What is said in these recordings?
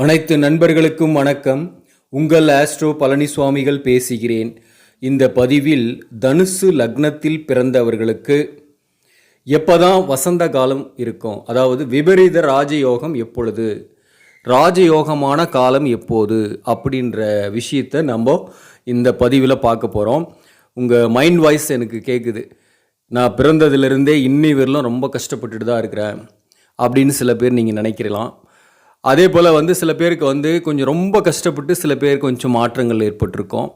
அனைத்து நண்பர்களுக்கும் வணக்கம். உங்கள் ஆஸ்ட்ரோ பழனிசுவாமிகள் பேசுகிறேன். இந்த பதிவில் தனுசு லக்னத்தில் பிறந்தவர்களுக்கு எப்போதான் வசந்த காலம் இருக்கும்? அதாவது விபரீத ராஜயோகம் எப்பொழுது? ராஜயோகமான காலம் எப்போது? அப்படின்ற விஷயத்தை நம்ம இந்த பதிவில் பார்க்க போகிறோம் உங்கள் மைண்ட் வாய்ஸ் எனக்கு கேட்குது நான் பிறந்ததுலேருந்தே இன்னி வரலும் ரொம்ப கஷ்டப்பட்டுட்டு தான் இருக்கிறேன். அப்படின்னு சில பேர் நீங்கள் நினைக்கிறலாம் அதே போல் வந்து சில பேருக்கு வந்து கொஞ்சம் ரொம்ப கஷ்டப்பட்டு சில பேர் கொஞ்சம் மாற்றங்கள் ஏற்பட்டிருக்கும்.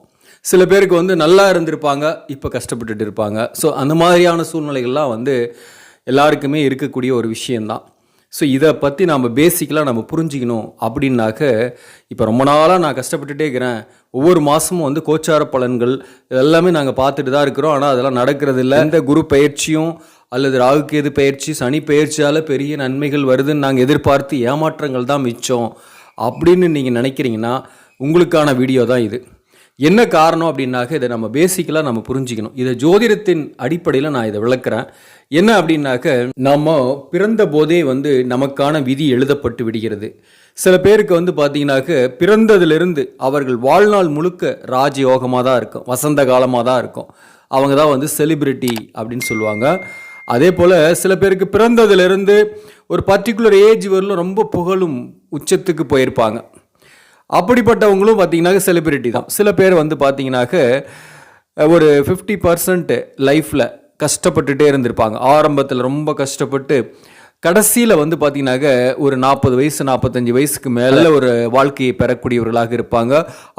சில பேருக்கு வந்து நல்லா இருந்திருப்பாங்க இப்போ கஷ்டப்பட்டுட்டு இருப்பாங்க. ஸோ அந்த மாதிரியான சூழ்நிலைகள்லாம் வந்து எல்லாருக்குமே இருக்கக்கூடிய ஒரு விஷயந்தான் ஸோ இதை பற்றி நம்ம பேசிக்கலாக நம்ம புரிஞ்சிக்கணும் அப்படின்னாக்க இப்போ ரொம்ப நாளாக நான் கஷ்டப்பட்டுட்டே இருக்கிறேன். ஒவ்வொரு மாதமும் வந்து கோச்சார பலன்கள் இதெல்லாமே நாங்கள் பார்த்துட்டு தான் இருக்கிறோம். ஆனால் அதெல்லாம் நடக்கிறது இல்லை இந்த குரு பயிற்சியும் அல்லது ராகுகேது பயிற்சி சனி பயிற்சியால் பெரிய நன்மைகள் வருதுன்னு நாங்கள் எதிர்பார்த்து ஏமாற்றங்கள் தான் மிச்சம். அப்படின்னு நீங்கள் நினைக்கிறீங்கன்னா உங்களுக்கான வீடியோ தான் இது. என்ன காரணம் அப்படின்னாக்க இதை நம்ம பேசிக்கலாக நம்ம புரிஞ்சிக்கணும். இதை ஜோதிடத்தின் அடிப்படையில் நான் இதை விளக்குறேன். என்ன அப்படின்னாக்க நம்ம பிறந்த போதே வந்து நமக்கான விதி எழுதப்பட்டு விடுகிறது. சில பேருக்கு வந்து பார்த்தீங்கன்னாக்க பிறந்ததிலிருந்து அவர்கள் வாழ்நாள் முழுக்க ராஜயோகமாக தான் இருக்கும். வசந்த காலமாக தான் இருக்கும். அவங்க தான் வந்து செலிபிரிட்டி அப்படின்னு சொல்லுவாங்க. அதே போல் சில பேருக்கு பிறந்ததிலிருந்து ஒரு பர்டிகுலர் ஏஜ் வரலும் ரொம்ப புகழும் உச்சத்துக்கு போயிருப்பாங்க. அப்படிப்பட்டவங்களும் பார்த்தீங்கன்னாக்க செலிபிரிட்டி தான். சில பேர் வந்து பார்த்தீங்கன்னாக்க ஒரு ஃபிஃப்டி பர்சன்ட் லைஃப்பில் கஷ்டப்பட்டுட்டே இருந்திருப்பாங்க. ஆரம்பத்தில் ரொம்ப கஷ்டப்பட்டு கடைசியில் வந்து பார்த்தீங்கன்னாக்க ஒரு நாற்பது வயசு நாற்பத்தஞ்சு வயசுக்கு மேலே ஒரு வாழ்க்கையை பெறக்கூடியவர்களாக இருப்பாங்க.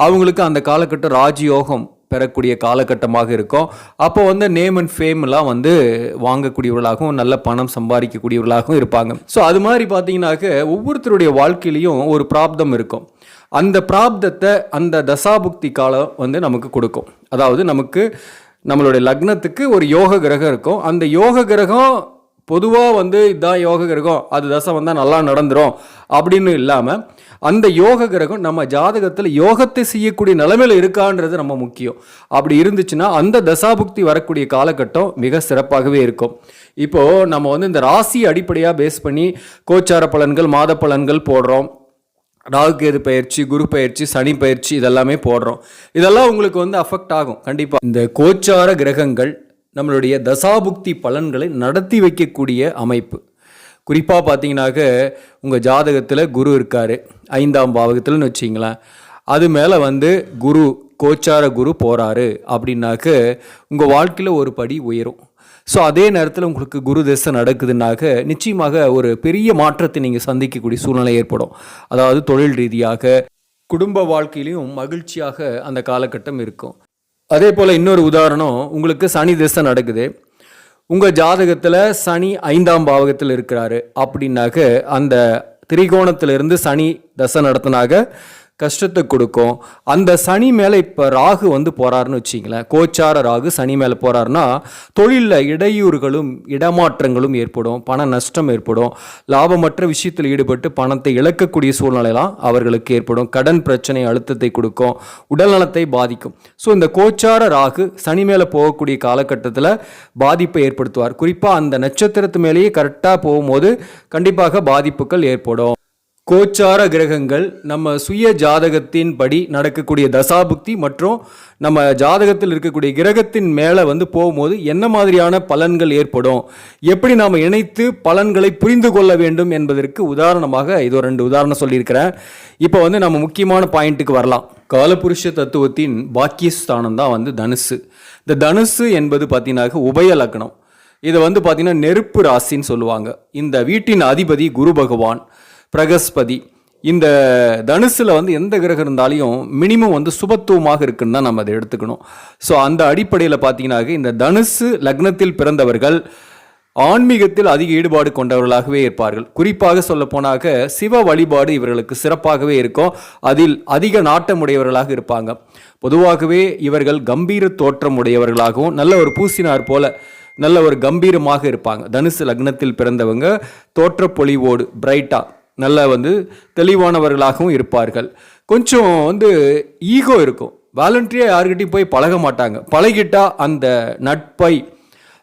அவங்களுக்கு அந்த காலகட்டம் ராஜயோகம் பெறக்கூடிய காலகட்டமாக இருக்கும். அப்போ வந்து நேம் அண்ட் ஃபேம்லாம் வந்து வாங்கக்கூடியவர்களாகவும் நல்ல பணம் சம்பாதிக்கக்கூடியவர்களாகவும் இருப்பாங்க. ஸோ அது மாதிரி பார்த்தீங்கன்னாக்க ஒவ்வொருத்தருடைய வாழ்க்கையிலையும் ஒரு பிராப்தம் இருக்கும். அந்த பிராப்தத்தை அந்த தசாபுக்தி காலம் வந்து நமக்கு கொடுக்கும். அதாவது நமக்கு நம்மளுடைய லக்னத்துக்கு ஒரு யோக கிரகம் இருக்கும். அந்த யோக கிரகம் பொதுவாக வந்து இதான் யோக கிரகம் அது தசை வந்தால் நல்லா நடந்துடும் அப்படின்னு இல்லாமல் அந்த யோக கிரகம் நம்ம ஜாதகத்தில் யோகத்தை செய்யக்கூடிய நிலைமையில் இருக்கான்றது நம்ம முக்கியம். அப்படி இருந்துச்சுன்னா அந்த தசாபுக்தி வரக்கூடிய காலகட்டம் மிக சிறப்பாகவே இருக்கும். இப்போது நம்ம வந்து இந்த ராசி அடிப்படையாக பேஸ் பண்ணி கோச்சார பலன்கள் மாத பலன்கள் போடுறோம். ராகுகேது பயிற்சி குரு பயிற்சி சனி பயிற்சி இதெல்லாமே போடுறோம். இதெல்லாம் உங்களுக்கு வந்து அஃபெக்ட் ஆகும் கண்டிப்பாக இந்த கோச்சார கிரகங்கள் நம்மளுடைய தசாபுக்தி பலன்களை நடத்தி வைக்கக்கூடிய அமைப்பு. குறிப்பாக பார்த்தீங்கன்னாக்க உங்கள் ஜாதகத்தில் குரு இருக்கார் ஐந்தாம் பாவகத்தில்னு வச்சிங்களேன். அது மேலே வந்து குரு கோச்சார குரு போகிறாரு அப்படின்னாக்க உங்கள் வாழ்க்கையில் ஒரு படி உயரும். ஸோ அதே நேரத்தில் உங்களுக்கு குரு தசை நடக்குதுன்னாக்க நிச்சயமாக ஒரு பெரிய மாற்றத்தை நீங்கள் சந்திக்கக்கூடிய சூழ்நிலை ஏற்படும். அதாவது தொழில் ரீதியாக குடும்ப வாழ்க்கையிலையும் மகிழ்ச்சியாக அந்த காலகட்டம் இருக்கும். அதே போல் இன்னொரு உதாரணம் உங்களுக்கு சனி திசை நடக்குது. உங்கள் ஜாதகத்தில் சனி ஐந்தாம் பாவகத்தில் இருக்கிறாரு. அப்படின்னாக்க அந்த திரிகோணத்திலிருந்து சனி தசை நடத்தினாக கஷ்டத்தை கொடுக்கும். அந்த சனி மேலே இப்போ ராகு வந்து போகிறாருன்னு வச்சிங்களேன் கோச்சார ராகு சனி மேலே போகிறாருன்னா தொழிலில் இடையூறுகளும் இடமாற்றங்களும் ஏற்படும் பண நஷ்டம் ஏற்படும். லாபமற்ற விஷயத்தில் ஈடுபட்டு பணத்தை இழக்கக்கூடிய சூழ்நிலைலாம் அவர்களுக்கு ஏற்படும். கடன் பிரச்சனை அழுத்தத்தை கொடுக்கும் உடல்நலத்தை பாதிக்கும். ஸோ இந்த கோச்சார ராகு சனி மேலே போகக்கூடிய காலகட்டத்தில் பாதிப்பை ஏற்படுத்துவார். குறிப்பாக அந்த நட்சத்திரத்து மேலேயே கரெக்டாக போகும்போது கண்டிப்பாக பாதிப்புகள் ஏற்படும். கோச்சார கிரகங்கள் நம்ம சுய ஜாதகத்தின் படி நடக்கக்கூடிய தசாபுக்தி மற்றும் நம்ம ஜாதகத்தில் இருக்கக்கூடிய கிரகத்தின் மேலே வந்து போகும்போது என்ன மாதிரியான பலன்கள் ஏற்படும்? எப்படி நாம் இணைத்து பலன்களை புரிந்து கொள்ள வேண்டும் என்பதற்கு உதாரணமாக இது ஒரு ரெண்டு உதாரணம் சொல்லியிருக்கிறேன். இப்போ வந்து நம்ம முக்கியமான பாயிண்ட்டுக்கு வரலாம். காலபுருஷ தத்துவத்தின் பாக்கியஸ்தானம் தான் வந்து தனுசு. இந்த தனுசு என்பது பார்த்தீங்கன்னாக்க உபய லக்னம். இதை வந்து பார்த்திங்கன்னா நெருப்பு ராசின்னு சொல்லுவாங்க. இந்த வீட்டின் அதிபதி குரு பகவான். பிரகஸ்பதி. இந்த தனுசில் வந்து எந்த கிரகம் இருந்தாலையும் மினிமம் வந்து சுபத்துவமாக இருக்குன்னு தான் நம்ம அதை எடுத்துக்கணும். ஸோ அந்த அடிப்படையில் பார்த்தீங்கன்னாக்க இந்த தனுசு லக்னத்தில் பிறந்தவர்கள் ஆன்மீகத்தில் அதிக ஈடுபாடு கொண்டவர்களாகவே இருப்பார்கள். குறிப்பாக சொல்ல போனாக்க சிவ வழிபாடு இவர்களுக்கு சிறப்பாகவே இருக்கும். அதில் அதிக நாட்டமுடையவர்களாக இருப்பாங்க. பொதுவாகவே இவர்கள் கம்பீர தோற்றம் உடையவர்களாகவும் நல்ல ஒரு பூசினார் போல நல்ல ஒரு கம்பீரமாக இருப்பாங்க. தனுசு லக்னத்தில் பிறந்தவங்க தோற்றப்பொழிவோடு பிரைட்டாக நல்ல வந்து தெளிவானவர்களாகவும் இருப்பார்கள். கொஞ்சம் வந்து ஈகோ இருக்கும். வாலண்டரியாக யாருக்கிட்டையும் போய் பழக மாட்டாங்க. பழகிட்டால் அந்த நட்பை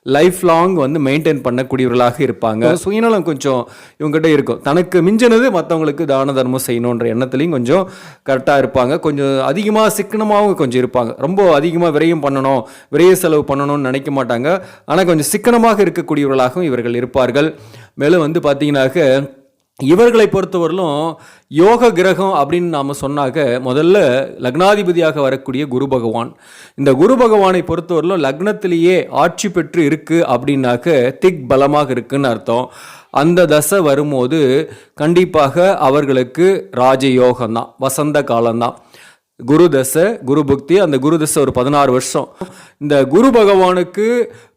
லைஃப் லாங் வந்து மெயின்டைன் பண்ணக்கூடியவர்களாக இருப்பாங்க. சுயநலம் கொஞ்சம் இவங்ககிட்ட இருக்கும். தனக்கு மிஞ்சினது மற்றவங்களுக்கு தான தர்மம் செய்யணுன்ற எண்ணத்துலையும் கொஞ்சம் கரெக்டாக இருப்பாங்க. கொஞ்சம் அதிகமாக சிக்கனமாகவும் கொஞ்சம் இருப்பாங்க. ரொம்ப அதிகமாக விரையும் பண்ணணும் விரைய செலவு பண்ணணும்னு நினைக்க மாட்டாங்க. ஆனால் கொஞ்சம் சிக்கனமாக இருக்கக்கூடியவர்களாகவும் இவர்கள் இருப்பார்கள். மேலும் வந்து பார்த்தீங்கன்னாக்க இவர்களை பொறுத்தவரையிலும் யோக கிரகம் அப்படின்னு நாம் சொன்னாக்க முதல்ல லக்னாதிபதியாக வரக்கூடிய குரு பகவான். இந்த குரு பகவானை பொறுத்தவரையிலும் லக்னத்திலேயே ஆட்சி பெற்று இருக்குது அப்படின்னாக்க திக் பலமாக இருக்குன்னு அர்த்தம். அந்த தசை வரும்போது கண்டிப்பாக அவர்களுக்கு ராஜயோகம்தான் வசந்த காலம்தான். குரு தசை குரு பக்தி அந்த குரு தசை ஒரு பதினாறு வருஷம். இந்த குரு பகவானுக்கு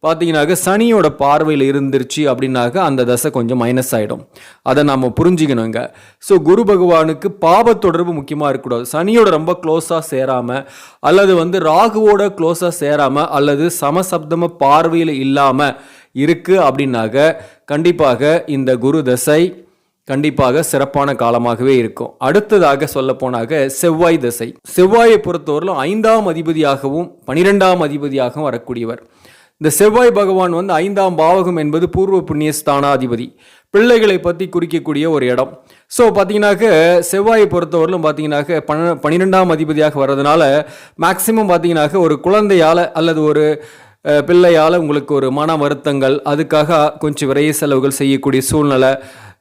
பார்த்தீங்கன்னாக்க சனியோட பார்வையில் இருந்துருச்சு அப்படின்னாக்க அந்த தசை கொஞ்சம் மைனஸ் ஆகிடும் அதை நம்ம புரிஞ்சுக்கணுங்க. ஸோ குரு பகவானுக்கு பாப தொடர்பு முக்கியமாக இருக்கக்கூடாது. சனியோட ரொம்ப க்ளோஸாக சேராமல் அல்லது வந்து ராகுவோட க்ளோஸாக சேராமல் அல்லது சமசப்தம பார்வையில் இல்லாமல் இருக்குது அப்படின்னாக்க கண்டிப்பாக இந்த குரு தசை கண்டிப்பாக சிறப்பான காலமாகவே இருக்கும். அடுத்ததாக சொல்ல போனாக செவ்வாய் திசை. செவ்வாயை பொறுத்தவரையிலும் ஐந்தாம் அதிபதியாகவும் பனிரெண்டாம் அதிபதியாகவும் வரக்கூடியவர். இந்த செவ்வாய் பகவான் வந்து ஐந்தாம் பாவகம் என்பது பூர்வ புண்ணிய ஸ்தானாதிபதி. பிள்ளைகளை பற்றி குறிக்கக்கூடிய ஒரு இடம். ஸோ பார்த்தீங்கன்னாக்க செவ்வாயை பொறுத்தவரையிலும் பார்த்தீங்கன்னாக்க பன்ன பன்னிரெண்டாம் அதிபதியாக வர்றதுனால மேக்சிமம் பார்த்தீங்கன்னாக்க ஒரு குழந்தையால் அல்லது ஒரு பிள்ளையால் உங்களுக்கு ஒரு மன வருத்தங்கள் அதுக்காக கொஞ்சம் விரைய செலவுகள் செய்யக்கூடிய சூழ்நிலை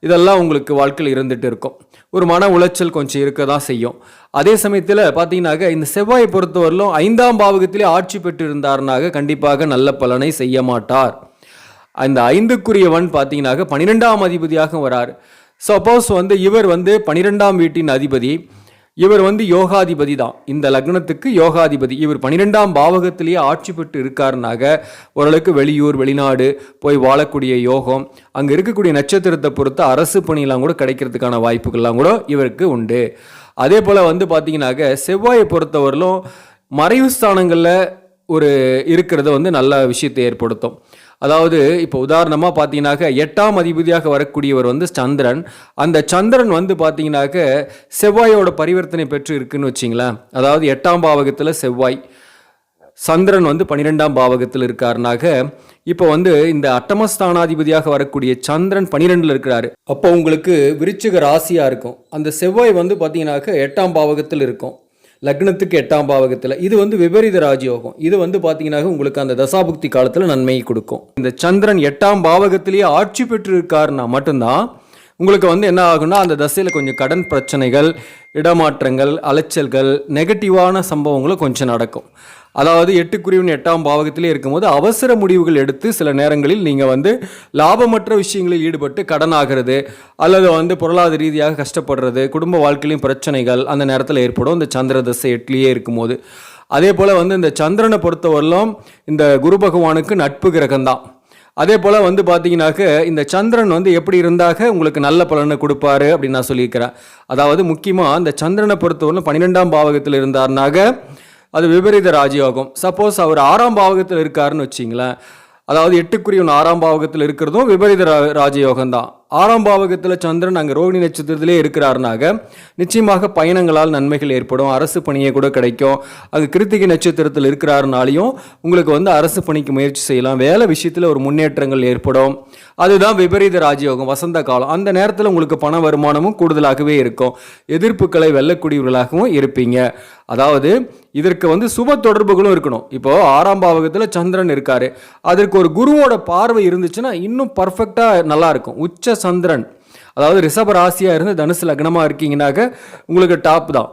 இதெல்லாம் உங்களுக்கு வாழ்க்கையில் இருந்துகிட்டு இருக்கும். ஒரு மன உளைச்சல் கொஞ்சம் இருக்க தான் செய்யும். அதே சமயத்தில் பார்த்தீங்கன்னாக்க இந்த செவ்வாயை பொறுத்தவரையிலும் ஐந்தாம் பாவகத்திலே ஆட்சி பெற்று இருந்தாருனாக கண்டிப்பாக நல்ல பலனை செய்ய மாட்டார். அந்த ஐந்துக்குரியவன் பார்த்தீங்கன்னாக்க பன்னிரெண்டாம் அதிபதியாக வரார். சப்போஸ் வந்து இவர் வந்து பன்னிரெண்டாம் வீட்டின் அதிபதி. இவர் வந்து யோகாதிபதி தான். இந்த லக்னத்துக்கு யோகாதிபதி. இவர் பன்னிரெண்டாம் பாவகத்திலேயே ஆட்சி பெற்று இருக்காருனாக. ஓரளவுக்கு வெளியூர் வெளிநாடு போய் வாழக்கூடிய யோகம். அங்கே இருக்கக்கூடிய நட்சத்திரத்தை பொறுத்து அரசு பணியெல்லாம் கூட கிடைக்கிறதுக்கான வாய்ப்புகள்லாம் கூட இவருக்கு உண்டு. அதே போல் வந்து பார்த்தீங்கன்னாக்க செவ்வாயை பொறுத்தவரையிலும் மறைவு ஸ்தானங்களில் ஒரு இருக்கிறது வந்து நல்ல விஷயத்தை ஏற்படுத்தும். அதாவது இப்போ உதாரணமாக பார்த்தீங்கன்னாக்க எட்டாம் அதிபதியாக வரக்கூடியவர் வந்து சந்திரன். அந்த சந்திரன் வந்து பார்த்தீங்கன்னாக்க செவ்வாயோட பரிவர்த்தனை பெற்று இருக்குன்னு வச்சிங்களேன். அதாவது எட்டாம் பாவகத்தில் செவ்வாய். சந்திரன் வந்து பன்னிரெண்டாம் பாவகத்தில் இருக்காருனாக இப்போ வந்து இந்த அட்டமஸ்தானாதிபதியாக வரக்கூடிய சந்திரன் பன்னிரெண்டில் இருக்கிறாரு. அப்போ உங்களுக்கு விருச்சிக ராசியாக இருக்கும். அந்த செவ்வாய் வந்து பார்த்தீங்கன்னாக்க எட்டாம் பாவகத்தில் இருக்கும். லக்னத்துக்கு எட்டாம் பாவகத்தில். இது வந்து விபரீத ராஜயோகம். இது வந்து பார்த்தீங்கன்னா உங்களுக்கு அந்த தசாபுக்தி காலத்தில் நன்மையை கொடுக்கும். இந்த சந்திரன் எட்டாம் பாவகத்திலேயே ஆட்சி பெற்று இருக்காருன்னா மட்டும்தான் உங்களுக்கு வந்து என்ன ஆகும்னா அந்த தசையில் கொஞ்சம் கடன் பிரச்சனைகள் இடமாற்றங்கள் அலைச்சல்கள் நெகட்டிவான சம்பவங்களும் கொஞ்சம் நடக்கும். அதாவது எட்டுக்குரியவன் எட்டாம் பாவகத்திலே இருக்கும்போது அவசர முடிவுகள் எடுத்து சில நேரங்களில் நீங்கள் வந்து லாபமற்ற விஷயங்களில் ஈடுபட்டு கடன் ஆகிறது அல்லது வந்து பொருளாதார ரீதியாக கஷ்டப்படுறது குடும்ப வாழ்க்கையிலையும் பிரச்சனைகள் அந்த நேரத்தில் ஏற்படும். இந்த சந்திர தசை எட்லேயே இருக்கும்போது. அதே போல் வந்து இந்த சந்திரனை பொறுத்தவரையிலும் இந்த குரு பகவானுக்கு நட்பு கிரகம்தான். அதே போல் வந்து பார்த்தீங்கன்னாக்க இந்த சந்திரன் வந்து எப்படி இருந்தாக உங்களுக்கு நல்ல பலனை கொடுப்பாரு அப்படின்னு நான் சொல்லியிருக்கிறேன். அதாவது முக்கியமாக இந்த சந்திரனை பொறுத்தவரையிலும் பன்னிரெண்டாம் பாவகத்தில் இருந்தாருனாக அது விபரீத ராஜயோகம். சப்போஸ் அவர் ஆறாம் பாவகத்தில் இருக்காருன்னு வச்சிங்களேன். அதாவது எட்டுக்குரியவன் ஆறாம் பாவகத்தில் இருக்கிறதும் விபரீத ரா ராஜயோகம் தான் ஆறாம் பாவகத்தில் சந்திரன் அங்கே ரோகிணி நட்சத்திரத்திலே இருக்கிறாருனாக நிச்சயமாக பயணங்களால் நன்மைகள் ஏற்படும். அரசு பணியை கூட கிடைக்கும். அங்கே கிருத்திகை நட்சத்திரத்தில் இருக்கிறாருனாலையும் உங்களுக்கு வந்து அரசு பணிக்கு முயற்சி செய்யலாம். வேலை விஷயத்தில் ஒரு முன்னேற்றங்கள் ஏற்படும். அதுதான் விபரீத ராஜயோகம் வசந்த காலம். அந்த நேரத்தில் உங்களுக்கு பண வருமானமும் கூடுதலாகவே இருக்கும். எதிர்ப்புகளை வெல்லக்கூடியவர்களாகவும் இருப்பீங்க. அதாவது இதற்கு வந்து சுப தொடர்புகளும் இருக்கணும். இப்போ ஆறாம் பாவகத்தில் சந்திரன் இருக்காரு. அதற்கு ஒரு குருவோட பார்வை இருந்துச்சுன்னா இன்னும் பர்ஃபெக்டாக நல்லா இருக்கும். உச்ச சந்திரன். அதாவது ரிஷப ராசியாக இருந்து தனுசு லக்னமாக இருக்கீங்கன்னாக்க உங்களுக்கு டாப் தான்.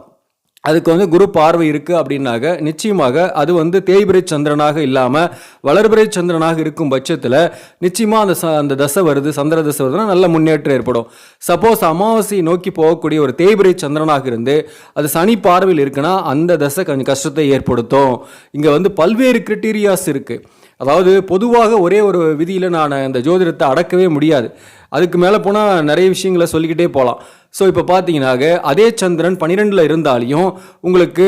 அதுக்கு வந்து குரு பார்வை இருக்குது அப்படின்னாக நிச்சயமாக அது வந்து தேய்பிரை சந்திரனாக இல்லாமல் வளர்பிரை சந்திரனாக இருக்கும் பட்சத்தில் நிச்சயமாக அந்த ச அந்த தசை வருது சந்திர தசை வருதுன்னா நல்ல முன்னேற்றம் ஏற்படும். சப்போஸ் அமாவாசையை நோக்கி போகக்கூடிய ஒரு தேய்பிரை சந்திரனாக இருந்து அது சனி பார்வையில் இருக்குன்னா அந்த தசை கொஞ்சம் கஷ்டத்தை ஏற்படுத்தும். இங்கே வந்து பல்வேறு கிரிட்டீரியாஸ் இருக்குது அதாவது பொதுவாக ஒரே ஒரு விதியில் நான் இந்த ஜோதிடத்தை அடக்கவே முடியாது. அதுக்கு மேலே போனால் நிறைய விஷயங்களை சொல்லிக்கிட்டே போகலாம் ஸோ இப்போ பார்த்தீங்கன்னாக்க அதே சந்திரன் பன்னிரெண்டில் இருந்தாலையும் உங்களுக்கு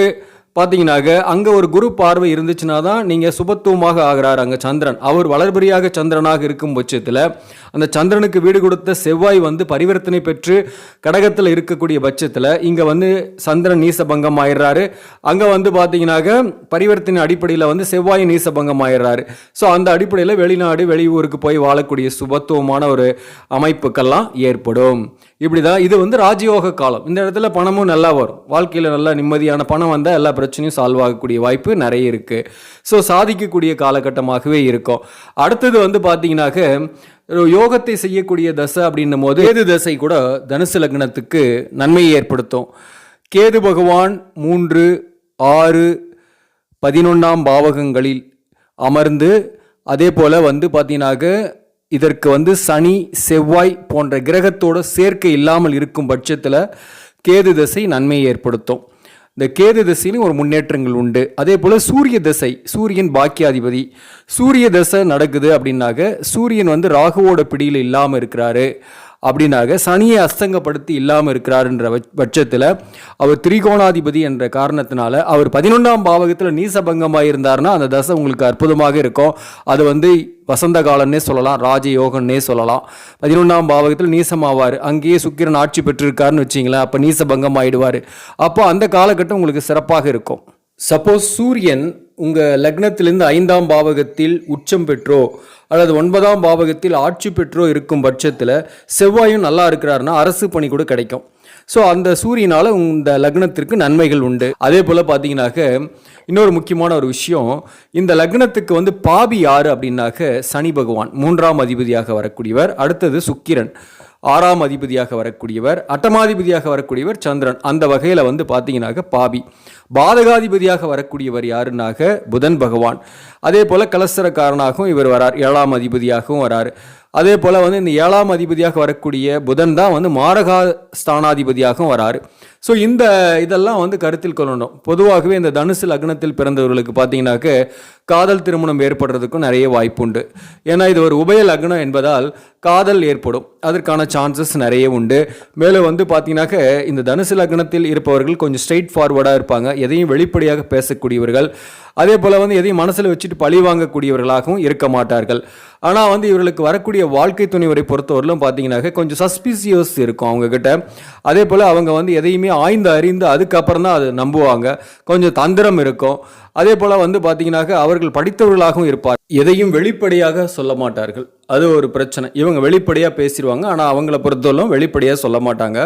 பார்த்தீங்கன்னாக்க அங்கே ஒரு குரு பார்வை இருந்துச்சுன்னா தான் நீங்கள் சுபத்துவமாக ஆகிறார் அங்கே சந்திரன். அவர் வளர்பரியாக சந்திரனாக இருக்கும் பட்சத்தில் அந்த சந்திரனுக்கு வீடு கொடுத்த செவ்வாய் வந்து பரிவர்த்தனை பெற்று கடகத்தில் இருக்கக்கூடிய பட்சத்தில் இங்கே வந்து சந்திரன் நீசபங்கம் ஆயிடுறாரு. அங்கே வந்து பார்த்தீங்கன்னாக்க பரிவர்த்தனை அடிப்படையில் வந்து செவ்வாய் நீசபங்கம் ஆயிடுறாரு. ஸோ அந்த அடிப்படையில் வெளிநாடு வெளியூருக்கு போய் வாழக்கூடிய சுபத்துவமான ஒரு அமைப்புக்கெல்லாம் ஏற்படும். இப்படி தான் இது வந்து ராஜயோக காலம். இந்த இடத்துல பணமும் நல்லா வரும். வாழ்க்கையில் நல்லா நிம்மதியான பணம் வந்தால் எல்லா பிரச்சனையும் சால்வ் ஆகக்கூடிய வாய்ப்பு நிறைய இருக்குது ஸோ சாதிக்கக்கூடிய காலகட்டமாகவே இருக்கும். அடுத்தது வந்து பார்த்தீங்கன்னாக்க யோகத்தை செய்யக்கூடிய தசை அப்படின்னும் போது கேது தசை கூட தனுசு லக்னத்துக்கு நன்மையை ஏற்படுத்தும். கேது பகவான் மூன்று ஆறு பதினொன்றாம் பாவகங்களில் அமர்ந்து அதே போல் வந்து பார்த்தீங்கன்னாக்க இதற்கு வந்து சனி செவ்வாய் போன்ற கிரகத்தோட சேர்க்கை இல்லாமல் இருக்கும் பட்சத்தில் கேது தசை நன்மையை ஏற்படுத்தும். இந்த கேது திசையிலும் ஒரு முன்னேற்றங்கள் உண்டு. அதே போல் சூரிய திசை சூரியன் பாக்கியாதிபதி. சூரிய தசை நடக்குது அப்படின்னாக்க சூரியன் வந்து ராகுவோட பிடியில் இல்லாமல் இருக்கிறாரு. அப்படின்னாக்க சனியை அஸ்தங்கப்படுத்தி இல்லாமல் இருக்கிறாருன்ற பட்சத்தில் அவர் திரிகோணாதிபதி என்ற காரணத்தினால அவர் பதினொன்றாம் பாவகத்தில் நீசபங்கமாக இருந்தார்னா அந்த தசை உங்களுக்கு அற்புதமாக இருக்கும். அது வந்து வசந்த காலன்னே சொல்லலாம் ராஜயோகன்னே சொல்லலாம். பதினொன்றாம் பாவகத்தில் நீசமாவார். அங்கேயே சுக்கிரன் ஆட்சி பெற்றிருக்காருன்னு வச்சிங்களேன் அப்போ நீசபங்கம் ஆயிடுவார் அப்போ அந்த காலகட்டம் உங்களுக்கு சிறப்பாக இருக்கும். சப்போஸ் சூரியன் உங்கள் லக்னத்திலிருந்து ஐந்தாம் பாவகத்தில் உச்சம் பெற்றோ அல்லது ஒன்பதாம் பாவகத்தில் ஆட்சி பெற்றோ இருக்கும் பட்சத்தில் செவ்வாயும் நல்லா இருக்கிறாருன்னா அரசு பணி கூட கிடைக்கும். ஸோ அந்த சூரியனால் இந்த லக்னத்திற்கு நன்மைகள் உண்டு. அதே போல் பார்த்தீங்கன்னாக்க இன்னொரு முக்கியமான ஒரு விஷயம் இந்த லக்னத்துக்கு வந்து பாபி யார் அப்படின்னாக்க சனி பகவான் மூன்றாம் அதிபதியாக வரக்கூடியவர் அடுத்தது சுக்கிரன். ஆறாம் அதிபதியாக வரக்கூடியவர் அட்டமாதிபதியாக வரக்கூடியவர் சந்திரன். அந்த வகையில் வந்து பார்த்தீங்கன்னாக்க பாபி. பாதகாதிபதியாக வரக்கூடியவர் யாருன்னாக புதன் பகவான். அதே போல் கலசரக்காரனாகவும் இவர் வரார். ஏழாம் அதிபதியாகவும் வரார். அதே போல் வந்து இந்த ஏழாம் அதிபதியாக வரக்கூடிய புதன் தான் வந்து மாரகா ஸ்தானாதிபதியாகவும் வராரு. ஸோ இந்த இதெல்லாம் வந்து கருத்தில் கொள்ளணும். பொதுவாகவே இந்த தனுசு லக்னத்தில் பிறந்தவர்களுக்கு பார்த்தீங்கன்னாக்க காதல் திருமணம் ஏற்படுறதுக்கும் நிறைய வாய்ப்பு உண்டு ஏன்னா இது ஒரு உபய லக்னம் என்பதால் காதல் ஏற்படும். அதற்கான சான்சஸ் நிறைய உண்டு. மேலும் வந்து பார்த்தீங்கன்னாக்க இந்த தனுசு லக்னத்தில் இருப்பவர்கள் கொஞ்சம் ஸ்ட்ரெயிட் ஃபார்வர்டாக இருப்பாங்க. எதையும் வெளிப்படையாக பேசக்கூடியவர்கள். அதே போல் வந்து எதையும் மனசில் வச்சுட்டு பழி வாங்கக்கூடியவர்களாகவும் இருக்க மாட்டார்கள். ஆனால் வந்து இவர்களுக்கு வரக்கூடிய வாழ்க்கை துணைவரை பொறுத்தவரையிலும் பார்த்தீங்கன்னாக்க கொஞ்சம் சஸ்பிசியஸ் இருக்கும் அவங்கக்கிட்ட அதே போல் அவங்க வந்து எதையுமே ஆய்ந்து அறிந்து அதுக்கப்புறம் தான் அதை நம்புவாங்க. கொஞ்சம் தந்திரம் இருக்கும். அதே போல் வந்து பார்த்தீங்கன்னாக்க அவர்கள் படித்தவர்களாகவும் இருப்பார். எதையும் வெளிப்படையாக சொல்ல மாட்டார்கள். அது ஒரு பிரச்சனை. இவங்க வெளிப்படையாக பேசிடுவாங்க ஆனால் அவங்கள பொறுத்தவரைக்கும் வெளிப்படையாக சொல்ல மாட்டாங்க.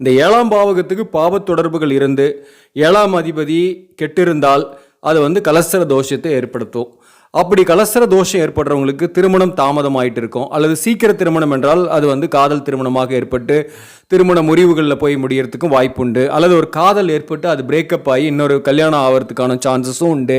இந்த ஏழாம் பாவகத்துக்கு பாவ தொடர்புகள் இருந்து ஏழாம் அதிபதி கெட்டிருந்தால் அது வந்து கலஸ்தர தோஷத்தை ஏற்படுத்தும். அப்படி கலசர தோஷம் ஏற்படுறவங்களுக்கு திருமணம் தாமதமாயிட்டு இருக்கும். அல்லது சீக்கிர திருமணம் என்றால் அது வந்து காதல் திருமணமாக ஏற்பட்டு திருமண முறிவுகளில் போய் முடியறதுக்கும் வாய்ப்புண்டு. அல்லது ஒரு காதல் ஏற்பட்டு அது பிரேக்கப் ஆகி இன்னொரு கல்யாணம் ஆகிறதுக்கான சான்சஸும் உண்டு.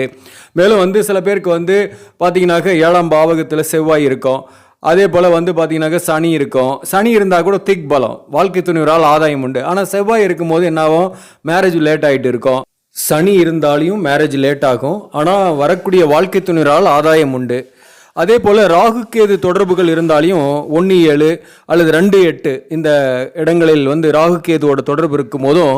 மேலும் வந்து சில பேருக்கு வந்து பார்த்தீங்கன்னாக்க ஏழாம் பாவகத்தில் செவ்வாய் இருக்கும். அதே போல் வந்து பார்த்தீங்கன்னாக்க சனி இருக்கும். சனி இருந்தால் கூட திக் பலம் வாழ்க்கை துணிவரால் ஆதாயம் உண்டு. ஆனால் செவ்வாய் இருக்கும்போது என்னாகும்? மேரேஜ் லேட் ஆகிட்டு இருக்கும். சனி இருந்தாலையும் மேரேஜ் லேட் ஆகும். ஆனால் வரக்கூடிய வாழ்க்கை துணிரால் ஆதாயம் உண்டு. அதே போல் ராகுக்கேது தொடர்புகள் இருந்தாலையும் ஒன்று ஏழு அல்லது ரெண்டு எட்டு இந்த இடங்களில் வந்து ராகுக்கேதுவோட தொடர்பு இருக்கும் போதும்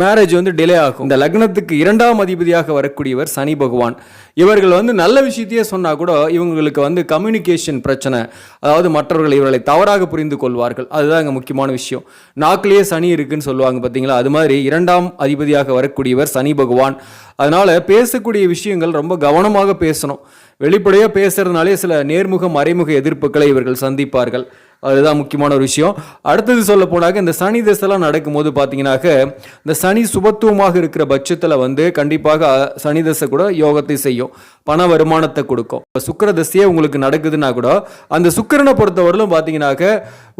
மேரேஜ் வந்து டிலே ஆகும். இந்த லக்னத்துக்கு இரண்டாம் அதிபதியாக வரக்கூடியவர் சனி பகவான். இவர்கள் வந்து நல்ல விஷயத்தையே சொன்னால் கூட இவங்களுக்கு வந்து கம்யூனிகேஷன் பிரச்சனை. அதாவது மற்றவர்கள் இவர்களை தவறாக புரிந்து கொள்வார்கள். அதுதான் இங்கே முக்கியமான விஷயம். நாக்கிலேயே சனி இருக்குன்னு சொல்லுவாங்க பார்த்தீங்களா அது மாதிரி இரண்டாம் அதிபதியாக வரக்கூடியவர் சனி பகவான். அதனால் பேசக்கூடிய விஷயங்கள் ரொம்ப கவனமாக பேசணும். வெளிப்படையாக பேசுகிறதுனாலே சில நேர்முக மறைமுக எதிர்ப்புகளை இவர்கள் சந்திப்பார்கள். அதுதான் முக்கியமான ஒரு விஷயம். அடுத்தது சொல்ல போனாக்க இந்த சனி தசைலாம் நடக்கும்போது பார்த்தீங்கன்னாக்க இந்த சனி சுபத்துவமாக இருக்கிற பட்சத்தில் வந்து கண்டிப்பாக சனி தசை கூட யோகத்தை செய்யும். பண வருமானத்தை கொடுக்கும். இப்ப தசையே உங்களுக்கு நடக்குதுன்னா கூட அந்த சுக்கிரனை பொறுத்தவரையிலும் பார்த்தீங்கன்னாக்க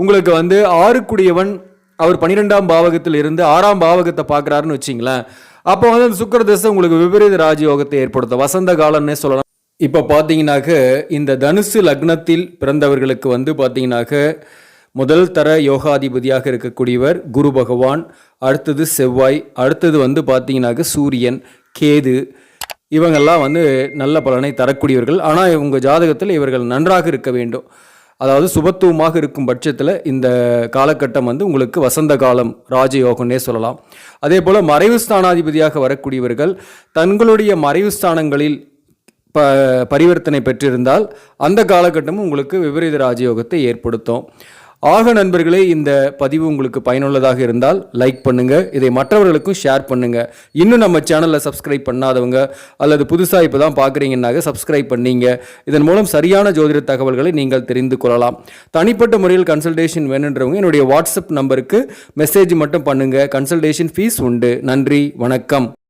உங்களுக்கு வந்து ஆறுக்குடியவன் அவர் பன்னிரெண்டாம் பாவகத்தில் இருந்து ஆறாம் பாவகத்தை பார்க்குறாருன்னு வச்சிங்களேன். அப்போ வந்து அந்த சுக்கர தசை உங்களுக்கு விபரீத ராஜயோகத்தை ஏற்படுத்தும். வசந்த காலம்னே சொல்லலாம். இப்போ பார்த்தீங்கன்னாக்க இந்த தனுசு லக்னத்தில் பிறந்தவர்களுக்கு வந்து பார்த்தீங்கன்னாக்க முதல் தர யோகாதிபதியாக இருக்கக்கூடியவர் குரு பகவான் அடுத்தது செவ்வாய் அடுத்தது வந்து பார்த்தீங்கன்னாக்க சூரியன் கேது இவங்கெல்லாம் வந்து நல்ல பலனை தரக்கூடியவர்கள். ஆனால் இவங்க ஜாதகத்தில் இவர்கள் நன்றாக இருக்க வேண்டும். அதாவது சுபத்துவமாக இருக்கும் பட்சத்தில் இந்த காலகட்டம் வந்து உங்களுக்கு வசந்த காலம் ராஜயோகம்னே சொல்லலாம். அதே போல் மறைவு ஸ்தானாதிபதியாக வரக்கூடியவர்கள் தங்களுடைய மறைவு ஸ்தானங்களில் ப பரிவர்த்தனை பெற்றிருந்தால் அந்த காலகட்டமும் உங்களுக்கு விபரீத ராஜயோகத்தை ஏற்படுத்தும். ஆக நண்பர்களே இந்த பதிவு உங்களுக்கு பயனுள்ளதாக இருந்தால் லைக் பண்ணுங்கள் இதை மற்றவர்களுக்கும் ஷேர் பண்ணுங்கள் இன்னும் நம்ம சேனலை சப்ஸ்கிரைப் பண்ணாதவங்க அல்லது புதுசாக இப்போ தான் பார்க்குறீங்கன்னாக சப்ஸ்கிரைப் பண்ணீங்க. இதன் மூலம் சரியான ஜோதிட தகவல்களை நீங்கள் தெரிந்து கொள்ளலாம். தனிப்பட்ட முறையில் கன்சல்டேஷன் வேணுன்றவங்க என்னுடைய வாட்ஸ்அப் நம்பருக்கு மெசேஜ் மட்டும் பண்ணுங்கள் கன்சல்டேஷன் ஃபீஸ் உண்டு. நன்றி வணக்கம்.